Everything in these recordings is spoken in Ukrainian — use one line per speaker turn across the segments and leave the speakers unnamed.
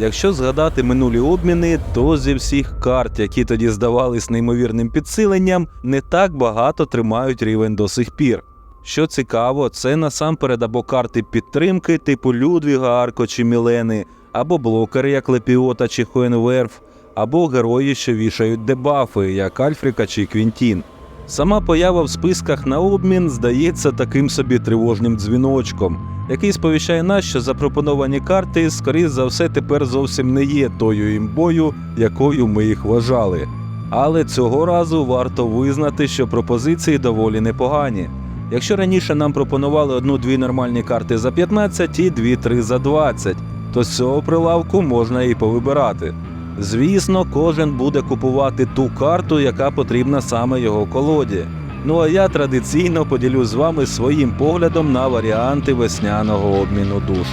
Якщо згадати минулі обміни, то зі всіх карт, які тоді здавались неймовірним підсиленням, не так багато тримають рівень до сих пір. Що цікаво, це насамперед або карти підтримки, типу Людвіга, Арко чи Мілени, або блокери, як Лепіота чи Хоенверф, або герої, що вішають дебафи, як Альфріка чи Квінтін. Сама поява в списках на обмін здається таким собі тривожним дзвіночком, який сповіщає нас, що запропоновані карти, скоріш за все, тепер зовсім не є тою імбою, якою ми їх вважали. Але цього разу варто визнати, що пропозиції доволі непогані. Якщо раніше нам пропонували одну-дві нормальні карти за 15 і дві-три за 20, то з цього прилавку можна і повибирати. Звісно, кожен буде купувати ту карту, яка потрібна саме його колоді. Ну а я традиційно поділю з вами своїм поглядом на варіанти весняного обміну душ.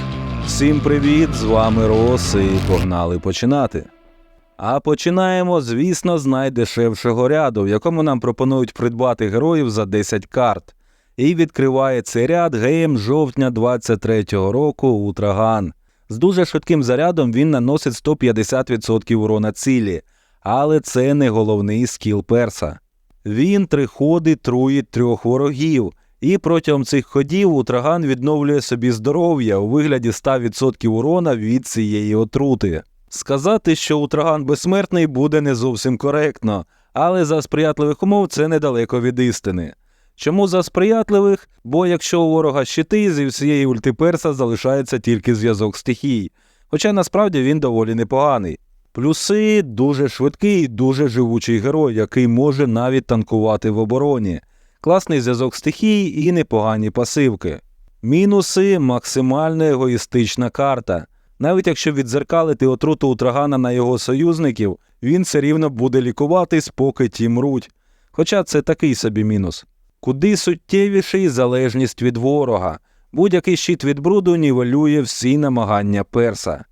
Всім привіт! З вами Рос і погнали починати. А починаємо, звісно, з найдешевшого ряду, в якому нам пропонують придбати героїв за 10 карт. І відкриває цей ряд геєм жовтня 23-го року Утраган. З дуже швидким зарядом він наносить 150% урона цілі, але це не головний скіл перса. Він три ходи труїть трьох ворогів, і протягом цих ходів Утраган відновлює собі здоров'я у вигляді 100% урона від цієї отрути. Сказати, що Утраган безсмертний буде не зовсім коректно, але за сприятливих умов це недалеко від істини. Чому за сприятливих? Бо якщо у ворога щити, зі всієї ультиперса залишається тільки зв'язок стихій, хоча насправді він доволі непоганий. Плюси дуже швидкий, дуже живучий герой, який може навіть танкувати в обороні, класний зв'язок стихій і непогані пасивки. Мінуси максимально егоїстична карта. Навіть якщо відзеркалити отруту утрагана на його союзників, він все рівно буде лікуватись, поки ті мруть. Хоча це такий собі мінус. Куди суттєвіший залежність від ворога. Будь-який щит від бруду нівелює всі намагання перса.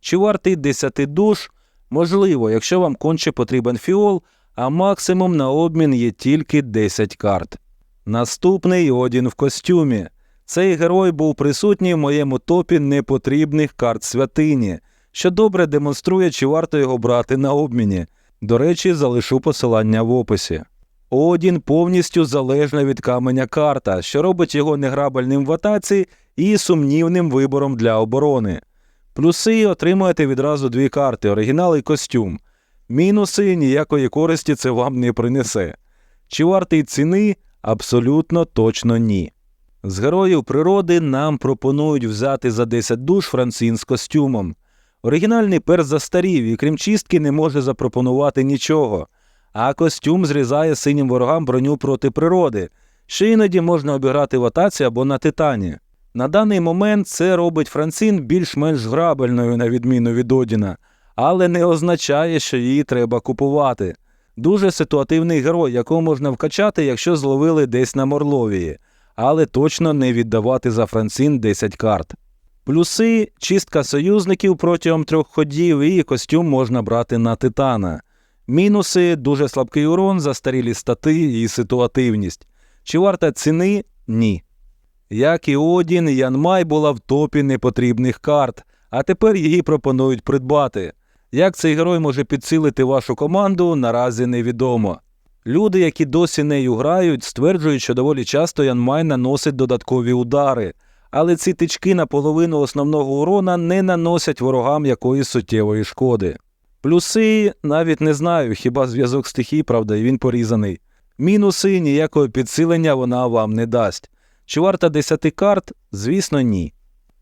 Чи вартий 10 душ? Можливо, якщо вам конче потрібен фіол, а максимум на обмін є тільки 10 карт. Наступний Одін в костюмі. Цей герой був присутній в моєму топі непотрібних карт святині, що добре демонструє, чи варто його брати на обміні. До речі, залишу посилання в описі. Одін повністю залежна від каменя карта, що робить його неграбельним в атаці і сумнівним вибором для оборони. Плюси отримуєте відразу дві карти оригінал і костюм. Мінуси ніякої користі це вам не принесе. Чи вартий ціни? Абсолютно точно ні. З героїв природи нам пропонують взяти за 10 душ Францин з костюмом. Оригінальний перс застарів і крім чистки не може запропонувати нічого, а костюм зрізає синім ворогам броню проти природи, що іноді можна обіграти в атаці або на титані. На даний момент це робить Францин більш-менш грабельною, на відміну від Одіна, але не означає, що її треба купувати. Дуже ситуативний герой, якого можна вкачати, якщо зловили десь на Морловії, але точно не віддавати за Францин 10 карт. Плюси чистка союзників протягом трьох ходів і костюм можна брати на титана. Мінуси дуже слабкий урон, застарілі стати і ситуативність. Чи варта ціни? Ні. Як і Одін, Янмай була в топі непотрібних карт, а тепер її пропонують придбати. Як цей герой може підсилити вашу команду, наразі невідомо. Люди, які досі нею грають, стверджують, що доволі часто Янмай наносить додаткові удари, але ці тички на половину основного урона не наносять ворогам якоїсь суттєвої шкоди. Плюси навіть не знаю, хіба зв'язок стихій, правда, і він порізаний. Мінуси ніякого підсилення вона вам не дасть. Чи варта 10 карт? Звісно, ні.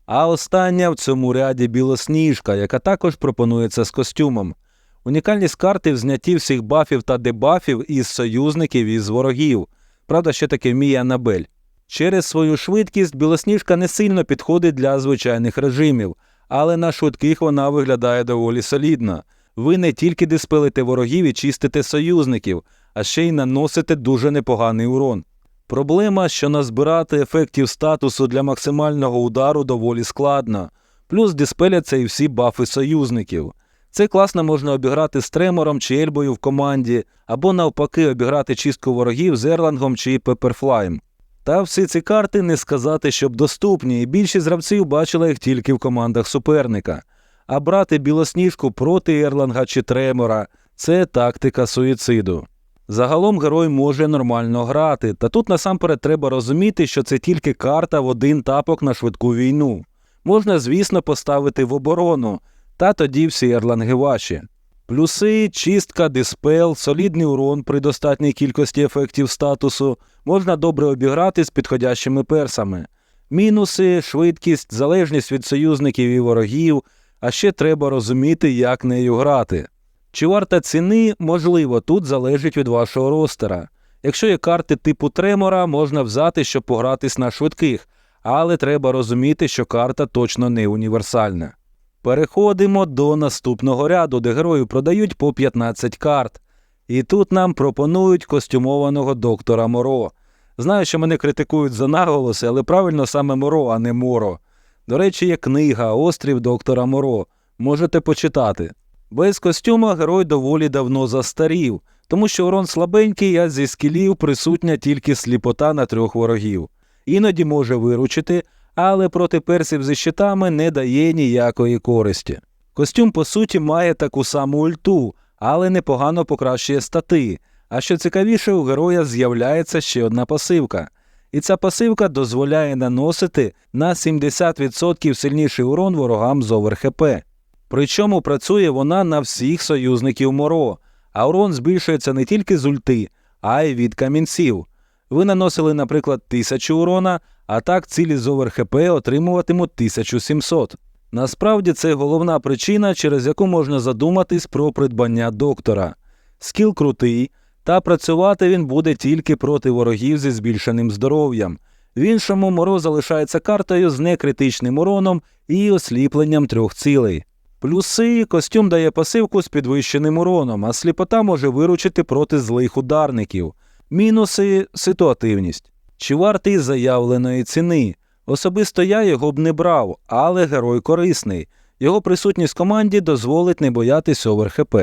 А остання в цьому ряді білосніжка, яка також пропонується з костюмом. Унікальність карти в знятті всіх бафів та дебафів із союзників і з ворогів. Правда, ще таке вміє Анабель. Через свою швидкість білосніжка не сильно підходить для звичайних режимів, але на швидких вона виглядає доволі солідно. Ви не тільки диспелите ворогів і чистите союзників, а ще й наносите дуже непоганий урон. Проблема, що назбирати ефектів статусу для максимального удару доволі складно, плюс диспеляться і всі бафи союзників. Це класно можна обіграти з тремором чи ельбою в команді, або навпаки обіграти чистку ворогів з ерлангом чи пеперфлаєм. Та всі ці карти не сказати, щоб доступні, і більшість гравців бачила їх тільки в командах суперника. А брати білосніжку проти Ерланга чи Тремора це тактика суїциду. Загалом герой може нормально грати, та тут насамперед треба розуміти, що це тільки карта в один тапок на швидку війну. Можна, звісно, поставити в оборону, та тоді всі ерланги ваші. Плюси, чистка, диспел, солідний урон при достатній кількості ефектів статусу, можна добре обіграти з підходящими персами. Мінуси, швидкість, залежність від союзників і ворогів, а ще треба розуміти, як нею грати. Чи варта ціни, можливо, тут залежить від вашого ростера. Якщо є карти типу Тремора, можна взяти, щоб погратись на швидких, але треба розуміти, що карта точно не універсальна. Переходимо до наступного ряду, де герою продають по 15 карт. І тут нам пропонують костюмованого доктора Моро. Знаю, що мене критикують за наголоси, але правильно саме Моро, а не Моро. До речі, є книга Острів доктора Моро. Можете почитати. Без костюма герой доволі давно застарів, тому що урон слабенький, а зі скілів присутня тільки сліпота на трьох ворогів. Іноді може виручити, але проти персів зі щитами не дає ніякої користі. Костюм, по суті, має таку саму ульту, але непогано покращує стати. А що цікавіше, у героя з'являється ще одна пасивка. І ця пасивка дозволяє наносити на 70% сильніший урон ворогам з ОверХП. Причому працює вона на всіх союзників Моро, а урон збільшується не тільки з ульти, а й від камінців. Ви наносили, наприклад, 1000 урона, а так цілі з ОверХП отримуватимуть 1700. Насправді це головна причина, через яку можна задуматись про придбання доктора. Скіл крутий, та працювати він буде тільки проти ворогів зі збільшеним здоров'ям. В іншому Моро залишається картою з некритичним уроном і осліпленням трьох цілей. Плюси костюм дає пасивку з підвищеним уроном, а сліпота може виручити проти злих ударників. Мінуси ситуативність. Чи вартий заявленої ціни? Особисто я його б не брав, але герой корисний. Його присутність в команді дозволить не боятись оверхп.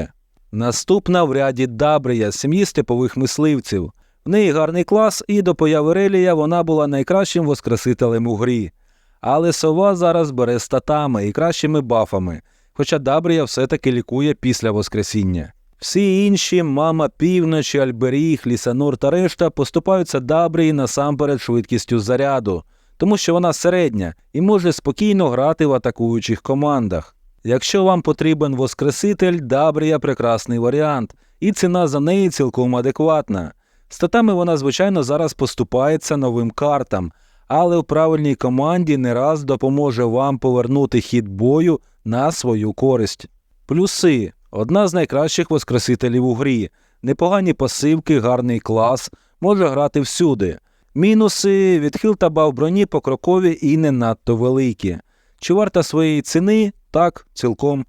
Наступна в ряді Дабрія сім'ї степових мисливців. В неї гарний клас, і до появи Релія вона була найкращим воскресителем у грі. Але сова зараз бере статами і кращими бафами, хоча Дабрія все-таки лікує після воскресіння. Всі інші мама півночі, Альберіг, Лісанор та решта поступаються Дабрії насамперед швидкістю заряду, тому що вона середня і може спокійно грати в атакуючих командах. Якщо вам потрібен воскреситель, Дабрія прекрасний варіант, і ціна за неї цілком адекватна. Статами вона, звичайно, зараз поступається новим картам, але в правильній команді не раз допоможе вам повернути хід бою на свою користь. Плюси одна з найкращих воскресителів у грі, непогані пасивки, гарний клас, може грати всюди. Мінуси відхил та бав броні покрокові і не надто великі. Чи варта своєї ціни? Так, цілком.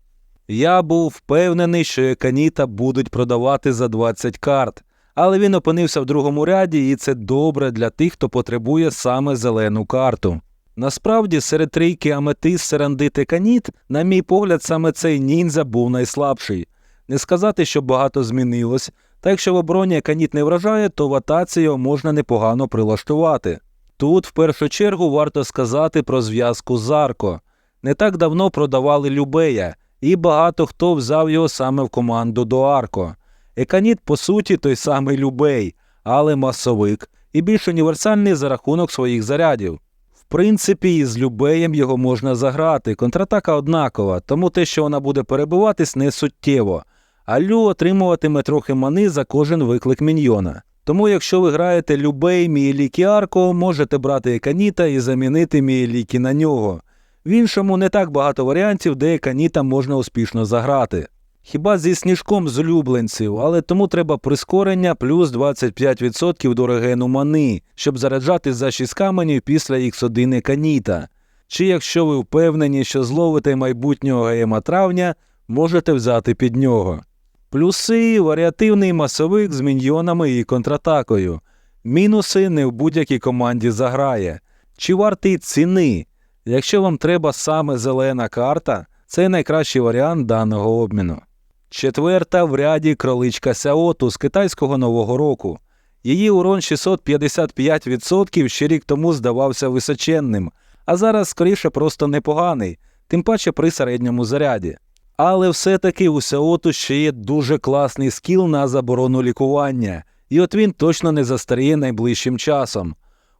Я був впевнений, що Еканіта будуть продавати за 20 карт, але він опинився в другому ряді, і це добре для тих, хто потребує саме зелену карту. Насправді, серед трійки Аметис, Серандит і Каніт, на мій погляд, саме цей ніндзя був найслабший. Не сказати, що багато змінилось, та якщо в обороні Каніт не вражає, то в атаці його можна непогано прилаштувати. Тут, в першу чергу, варто сказати про зв'язку з Арко. Не так давно продавали Любея, і багато хто взяв його саме в команду до Арко. Еканіт, по суті, той самий Любей, але масовик і більш універсальний за рахунок своїх зарядів. В принципі, із Любеєм його можна заграти. Контратака однакова, тому те, що вона буде перебиватись, не суттєво. А Лю отримуватиме трохи мани за кожен виклик міньйона. Тому, якщо ви граєте Любей, Мієлікі Арко, можете брати Еканіта і замінити Мієлікі на нього. В іншому не так багато варіантів, де Еканіта можна успішно заграти. Хіба зі сніжком з улюбленців, але тому треба прискорення плюс 25% до регену мани, щоб заряджати за 6 каменів після Х1 Еканіта. Чи якщо ви впевнені, що зловите майбутнього ГМа травня, можете взяти під нього. Плюси варіативний масовик з міньйонами і контратакою. Мінуси не в будь-якій команді заграє. Чи вартий ціни? Якщо вам треба саме зелена карта, це найкращий варіант даного обміну. Четверта в ряді кроличка Сяоту з китайського нового року. Її урон 655% ще рік тому здавався височенним, а зараз скоріше просто непоганий. тим паче при середньому заряді. Але все-таки у Сеоту ще є дуже класний скіл на заборону лікування, і от він точно не застаріє найближчим часом.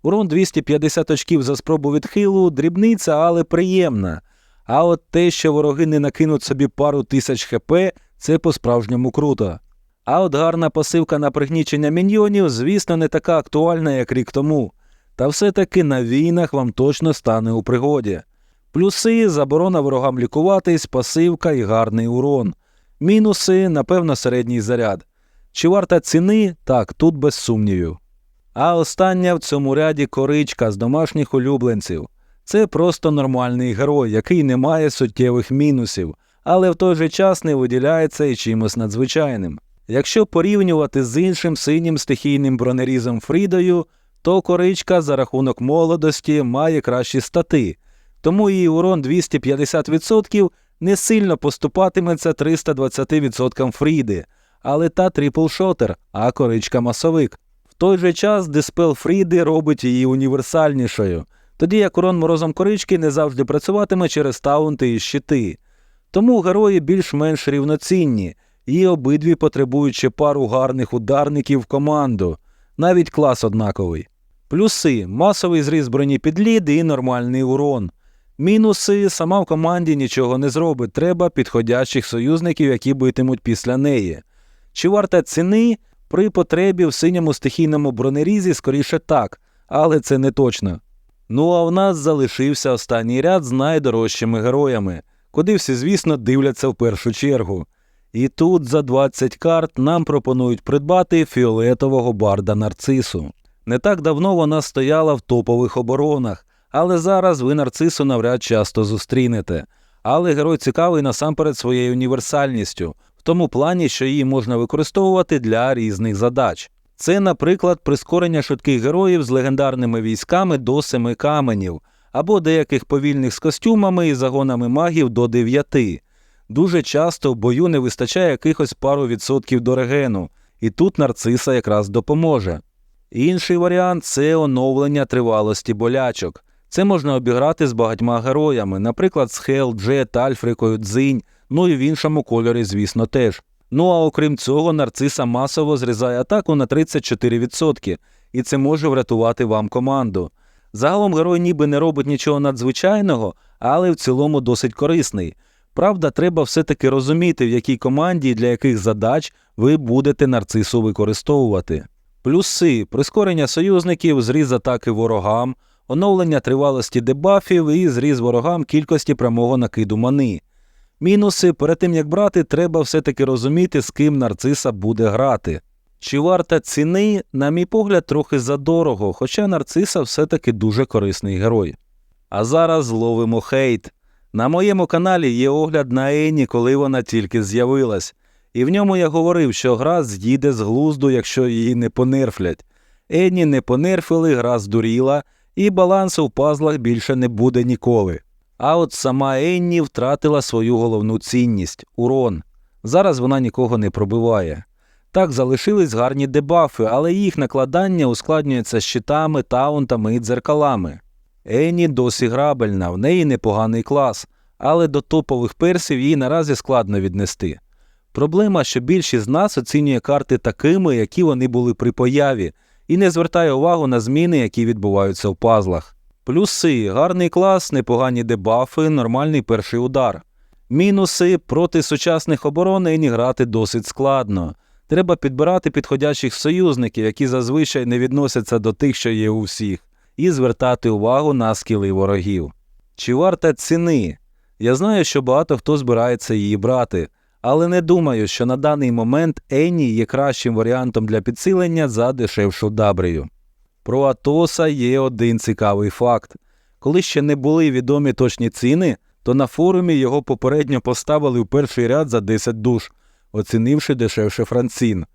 Урон 250 очків за спробу відхилу дрібниця, але приємна. А от те, що вороги не накинуть собі пару тисяч хп, це по-справжньому круто. А от гарна пасивка на пригнічення міньйонів, звісно, не така актуальна, як рік тому. Та все-таки на війнах вам точно стане у пригоді. Плюси заборона ворогам лікуватись, пасивка і гарний урон. Мінуси, напевно, середній заряд. Чи варта ціни? Так, тут без сумнівів. А остання в цьому ряді коричка з домашніх улюбленців. Це просто нормальний герой, який не має суттєвих мінусів, але в той же час не виділяється і чимось надзвичайним. Якщо порівнювати з іншим синім стихійним бронерізом Фрідою, то коричка за рахунок молодості має кращі стати, тому її урон 250% не сильно поступатиметься 320% Фріди, але та тріплшотер, а коричка масовик. Той же час диспел Фріди робить її універсальнішою, тоді як урон морозом корички не завжди працюватиме через таунти і щити. Тому герої більш-менш рівноцінні, і обидві потребують ще пару гарних ударників в команду, навіть клас однаковий. Плюси масовий зріз броні під лід і нормальний урон. Мінуси сама в команді нічого не зробить, треба підходящих союзників, які битимуть після неї. Чи варта ціни? При потребі в синьому стихійному бронерізі скоріше так, але це не точно. Ну а в нас залишився останній ряд з найдорожчими героями, куди всі, звісно, дивляться в першу чергу. І тут за 20 карт нам пропонують придбати фіолетового барда нарцису. Не так давно вона стояла в топових оборонах, але зараз ви нарцису навряд часто зустрінете. Але герой цікавий насамперед своєю універсальністю, тому плані, що її можна використовувати для різних задач. Це, наприклад, прискорення швидких героїв з легендарними військами до семи каменів, або деяких повільних з костюмами і загонами магів до дев'яти. Дуже часто в бою не вистачає якихось пару відсотків до регену, і тут нарциса якраз допоможе. Інший варіант це оновлення тривалості болячок. Це можна обіграти з багатьма героями, наприклад, з Хел, Джет, Альфрикою, Дзинь, ну і в іншому кольорі, звісно, теж. Ну а окрім цього, нарциса масово зрізає атаку на 34%, і це може врятувати вам команду. Загалом герой ніби не робить нічого надзвичайного, але в цілому досить корисний. Правда, треба все-таки розуміти, в якій команді і для яких задач ви будете нарцису використовувати. Плюси прискорення союзників, зріз атаки ворогам, оновлення тривалості дебафів і зріз ворогам кількості прямого накиду мани. Мінуси перед тим як брати, треба все-таки розуміти, з ким нарциса буде грати. Чи варта ціни, на мій погляд, трохи задорого, хоча нарциса все-таки дуже корисний герой. А зараз ловимо хейт. На моєму каналі є огляд на Ені, коли вона тільки з'явилась, і в ньому я говорив, що гра з'їде з глузду, якщо її не понерфлять. Ені не понерфили, гра здуріла, і балансу в пазлах більше не буде ніколи. А от сама Енні втратила свою головну цінність урон. Зараз вона нікого не пробиває. Так залишились гарні дебафи, але їх накладання ускладнюється щитами, таунтами і дзеркалами. Енні досі грабельна, в неї непоганий клас, але до топових персів її наразі складно віднести. Проблема, що більшість з нас оцінює карти такими, які вони були при появі, і не звертає увагу на зміни, які відбуваються в пазлах. Плюси гарний клас, непогані дебафи, нормальний перший удар. Мінуси проти сучасних оборон Ені грати досить складно. Треба підбирати підходящих союзників, які зазвичай не відносяться до тих, що є у всіх, і звертати увагу на скіли ворогів. Чи варта ціни? Я знаю, що багато хто збирається її брати, але не думаю, що на даний момент Енні є кращим варіантом для підсилення за дешевшу дабрію. Про Атоса є один цікавий факт. Коли ще не були відомі точні ціни, то на форумі його попередньо поставили в перший ряд за 10 душ, оцінивши дешевше Францін.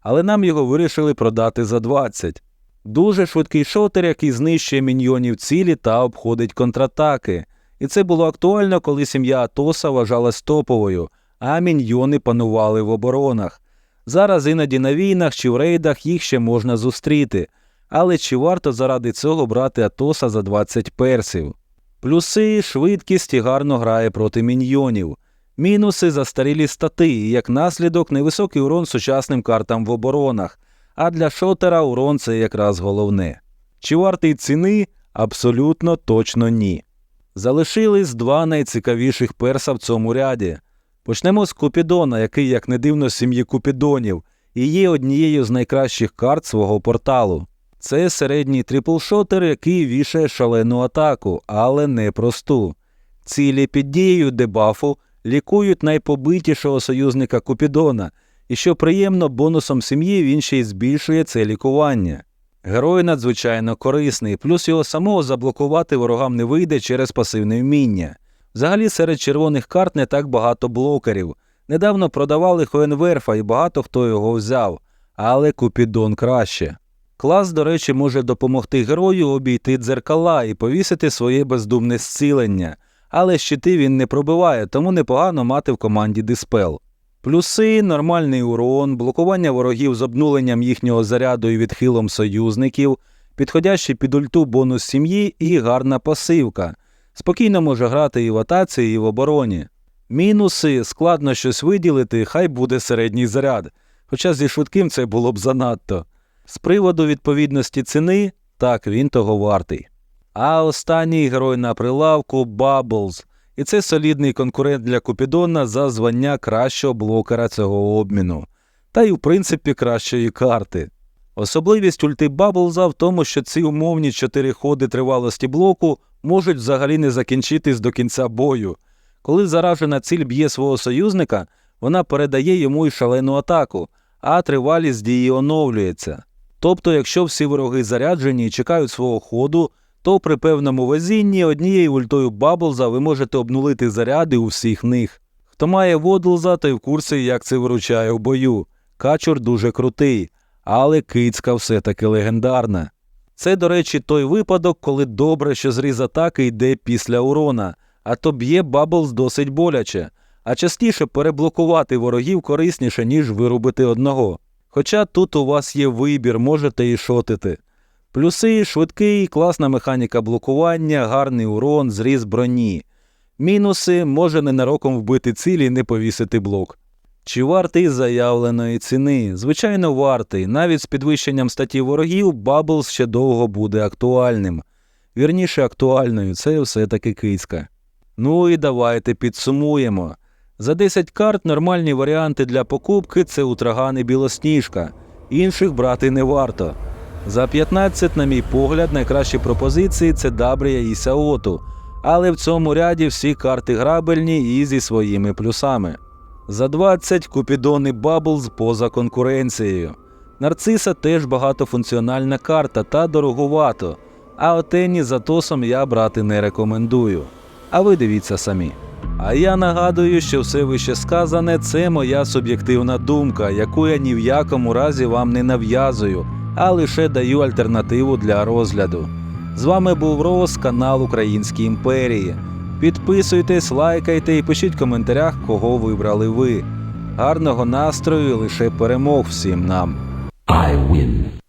Але нам його вирішили продати за 20. Дуже швидкий шотер, який знищує міньйонів цілі та обходить контратаки. І це було актуально, коли сім'я Атоса вважалась топовою, а міньйони панували в оборонах. Зараз іноді на війнах чи в рейдах їх ще можна зустріти. Але чи варто заради цього брати Атоса за 20 персів? Плюси швидкість і гарно грає проти міньйонів. Мінуси застарілі стати, і як наслідок невисокий урон сучасним картам в оборонах, а для шотера урон це якраз головне. Чи вартий ціни? Абсолютно точно ні. Залишились два найцікавіших перса в цьому ряді. Почнемо з Купідона, який, як не дивно, сім'ї Купідонів, і є однією з найкращих карт свого порталу. Це середній трипл-шотер, який вішає шалену атаку, але не просту. Цілі під дією дебафу лікують найпобитішого союзника Купідона, і що приємно, бонусом сім'ї він ще й збільшує це лікування. Герой надзвичайно корисний, плюс його самого заблокувати ворогам не вийде через пасивне вміння. Взагалі серед червоних карт не так багато блокерів. Недавно продавали Хоенверфа і багато хто його взяв, але Купідон краще. Клас, до речі, може допомогти герою обійти дзеркала і повісити своє бездумне зцілення, але щити він не пробиває, тому непогано мати в команді диспел. Плюси нормальний урон, блокування ворогів з обнуленням їхнього заряду і відхилом союзників, підходящий під ульту бонус сім'ї і гарна пасивка. Спокійно може грати і в атаці, і в обороні. Мінуси складно щось виділити, хай буде середній заряд, хоча зі швидким це було б занадто. З приводу відповідності ціни, так він того вартий. А останній герой на прилавку Bubbles. І це солідний конкурент для Купідона за звання кращого блокера цього обміну, та й в принципі кращої карти. Особливість ульти Баблза в тому, що ці умовні чотири ходи тривалості блоку можуть взагалі не закінчитись до кінця бою. Коли заражена ціль б'є свого союзника, вона передає йому й шалену атаку, а тривалість дії оновлюється. Тобто, якщо всі вороги заряджені і чекають свого ходу, то при певному везінні однією ультою Баблза ви можете обнулити заряди у всіх них. Хто має водлза, той в курсі, як це виручає в бою. Качур дуже крутий, але кицька все-таки легендарна. Це, до речі, той випадок, коли добре, що зріз атаки йде після урона, а то б'є Баблз досить боляче, а частіше переблокувати ворогів корисніше, ніж вирубити одного. Хоча тут у вас є вибір, можете і шотити. Плюси швидкий, класна механіка блокування, гарний урон, зріз броні. Мінуси може ненароком вбити цілі і не повісити блок. Чи вартий заявленої ціни? Звичайно, вартий. Навіть з підвищенням статті ворогів Баблс ще довго буде актуальним. Вірніше, актуальною це все-таки кицька. Ну і давайте підсумуємо. За 10 карт нормальні варіанти для покупки це утраган і білосніжка. Інших брати не варто. За 15, на мій погляд, найкращі пропозиції це Дабрія і Саоту, але в цьому ряді всі карти грабельні і зі своїми плюсами. За 20 Купідон і Баблз поза конкуренцією. Нарциса теж багатофункціональна карта та дороговато, а Отені за тосом я брати не рекомендую. А ви дивіться самі. А я нагадую, що все вище сказане це моя суб'єктивна думка, яку я ні в якому разі вам не нав'язую, а лише даю альтернативу для розгляду. З вами був Рос, канал Українські імперії. Підписуйтесь, лайкайте і пишіть в коментарях, кого вибрали ви. Гарного настрою і лише перемог всім нам.
I win.